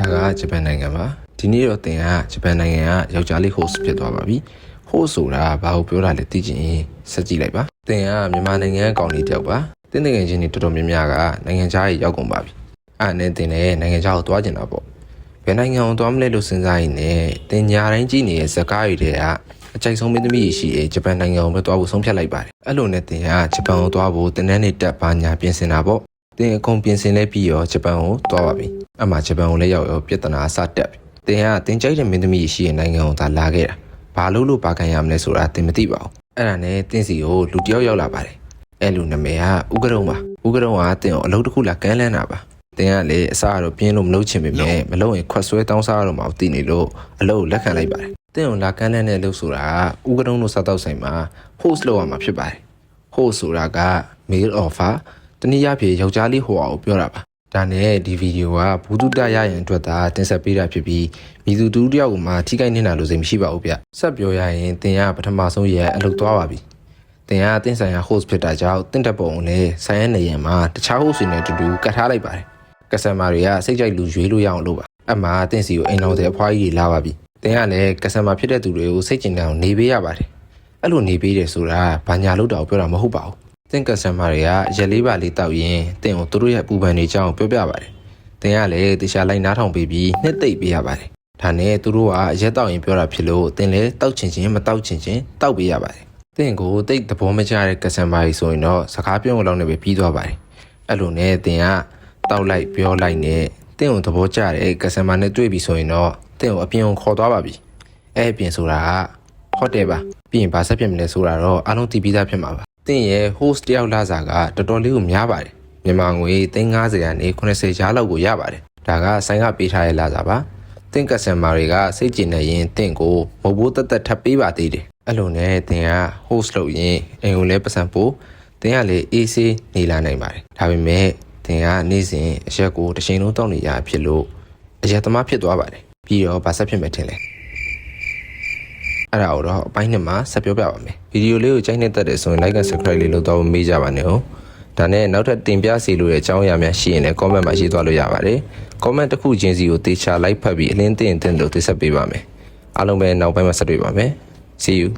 ဒါကဂျပန်နိုင်ငံပါဒီနေ့တော့တင်ကဂျပန်နိုင်ငံကယောက်ျားလေး host ဖြစ်သွားပါပြီ host ဆိုတာဘာကိုပြောတာလဲသိချင်ရင်ဆက်ကြည့်လိုက်ပါတင်ကမြန်မာနိုင်ငံကကောင်လေးတယောက်ပါတင်းတငယ်ချင်းတွေတော်တော်များများကနိုင်ငံခြားကြီးရောက်ကုန်ပါပြီအဲ့နဲ့တင်လည်းနိုင်ငံခြားကိုသွားကျင်တာပေါ့ဘယ်နိုင်ငံကိုသွားမလဲလို့စဉ်းစားရင်လည်းတင်ညာတိုင်းကြည့်နေတဲ့ဇကားတွေတွေကအကြိုက်ဆုံးမင်းသမီးရှိရဲ့ဂျပန်နိုင်ငံကိုပဲသွားဖို့ဆုံးဖြတ်လိုက်ပါတယ်အဲ့လိုနဲ့တင်ကဂျပန်ကိုသွားဖို့တင်းတန်းနေတက်ပါညာပြင်ဆင်တာပေါ့ တင်အကုန်ပြင်ဆင်လဲပြီးရောဂျပန်ကိုသွားပါပြီအမှဂျပန်ကိုလည်းရောက်ရောပြဿနာစတက်ပြီတင်ကတင်ကြိုက်တဲ့မင်းသမီးရှိရဲ့နိုင်ငံကိုသာလာခဲ့တာဘာလို့လို့ပါခံရမလဲဆိုတာတင်မသိပါဘူးအဲ့ဒါနဲ့တင်စီကိုလူတယောက်ရောက်လာပါတယ်အဲ့လူနာမည်ကဥကရုံပါဥကရုံကတင်ကိုအလုပ်တစ်ခုလာကမ်းလှမ်းတာပါတင်ကလည်းအစားတော့ပြင်းလို့မလုပ်ချင်ပေမဲ့မလုပ်ရင်ခွက်ဆွဲတောင်းစားရတော့မှသိနေလို့အလုပ်ကိုလက်ခံလိုက်ပါတယ်တင်ကိုလာကမ်းလှမ်းတဲ့လုပ်ဆိုတာကဥကရုံတို့စားတော့ဆိုင်မှာ host လုပ်ရမှာဖြစ်ပါတယ် host ဆိုတာက mail offer တနည်းအားဖြင့်ယောက်ျားလေးဟိုအောင်ပြောတာပါဒါနဲ့ဒီဗီဒီယိုကဘူးတုတရရရင်အတွက်သာတင်ဆက်ပေးတာဖြစ်ပြီးမိသူတူတယောက်ကိုမှထိခိုက်နေတာလို့စိတ်မရှိပါဘူးဗျဆက်ပြောရရင်တင်ကပထမဆုံးရက်အလုပ်သွားပါပြီတင်ကတင်ဆိုင်ရာ host ဖြစ်တာကြောင့်တင့်တက်ပုံကိုလည်းဆိုင်ရနေရမှာတခြား host တွေနဲ့အတူတူကတ်ထားလိုက်ပါတယ်ကစတမာတွေကစိတ်ကြိုက်လူရွေးလို့ရအောင်လုပ်ပါအမှတင်စီကိုအိမ်တော်တဲ့အဖွားကြီးတွေလာပါပြီတင်ကလည်းကစတမာဖြစ်တဲ့သူတွေကိုစိတ်ကျင်တဲ့အောင်နေပေးရပါတယ်အဲ့လိုနေပေးတယ်ဆိုတာဘာညာလို့တော့ပြောတာမဟုတ်ပါဘူး တင့်ကစတမာတွေကရက်လေးပါလေးတောက်ရင်တင့်ကိုသူတို့ရဲ့ပူပန်တွေအကြောင်းပြောပြပါတယ်တင်ကလည်းတခြားလိုက်နားထောင်ပေးပြီးနှစ်သိမ့်ပေးရပါတယ်ဒါနဲ့သူတို့ကရက်တောက်ရင်ပြောတာဖြစ်လို့တင်လည်းတောက်ချင်ချင်းမတောက်ချင်ချင်းတောက်ပေးရပါတယ်တင့်ကိုတိတ်သဘောမကျတဲ့ကစတမာတွေဆိုရင်တော့စကားပြောလို့လည်းပဲပြီးသွားပါတယ်အဲ့လိုနဲ့တင်ကတောက်လိုက်ပြောလိုက်နဲ့တင့်ကိုသဘောကျတဲ့ကစတမာနဲ့တွေ့ပြီဆိုရင်တော့တင့်ကိုအပြင်ကိုခေါ်သွားပါပြီအဲ့အပြင်ဆိုတာကဟိုတယ်ပါပြီးရင်ဗာဆက်ဖြစ်မလဲဆိုတာတော့အားလုံးသိပြီးသားဖြစ်မှာပါတ င်းရဲ့ host တယောက်လာစာကတော်တော်လေးကိုများပါတယ်မြန်မာငွေ350ကနေ80ကျားလောက်ကိုရပါတယ်ဒါကဆိုင်ကပေးထားတဲ့လာစာပါတင်းကစတမာတွေကစိတ်ကြည်နေရင်တင့်ကိုမဟုတ်ဘူးတက်တက်ထပ်ပေးပါသေးတယ်အဲ့လိုနဲ့တင်က host လုပ်ရင်အိမ်ကိုလည်းပတ်စံပို့တင်ကလည်း AC နေလာနိုင်ပါတယ်ဒါပေမဲ့တင်ကနေ့စဉ်အရက်ကိုတစ်ချိန်လုံးတောက်နေရဖြစ်လို့အရက်သမားဖြစ်သွားပါတယ်ပြီးတော့ဗာဆက်ဖြစ်မယ်ထင်လဲ အဲ့ဒါကိုတော့အပိုင်းနှစ်မှာဆက်ပြောပြပါမယ်ဗီဒီယိုလေးကိုကြိုက်နေတဲ့တဲ့ဆိုရင် like and subscribe လေးလုပ်တော့မေးကြပါနဲ့ဟုတ်ဒါနဲ့နောက်ထပ်တင်ပြစီလို့တဲ့အကြောင်းအရာများရှိရင်လည်း comment မှာရေးသွားလို့ရပါတယ် comment တစ်ခုချင်းစီကိုတေချာ like ဖတ်ပြီးအလင်းတင်တင်လို့တိဆက်ပေးပါမယ်အားလုံးပဲနောက်ပိုင်းမှာဆက်တွေ့ပါမယ် see you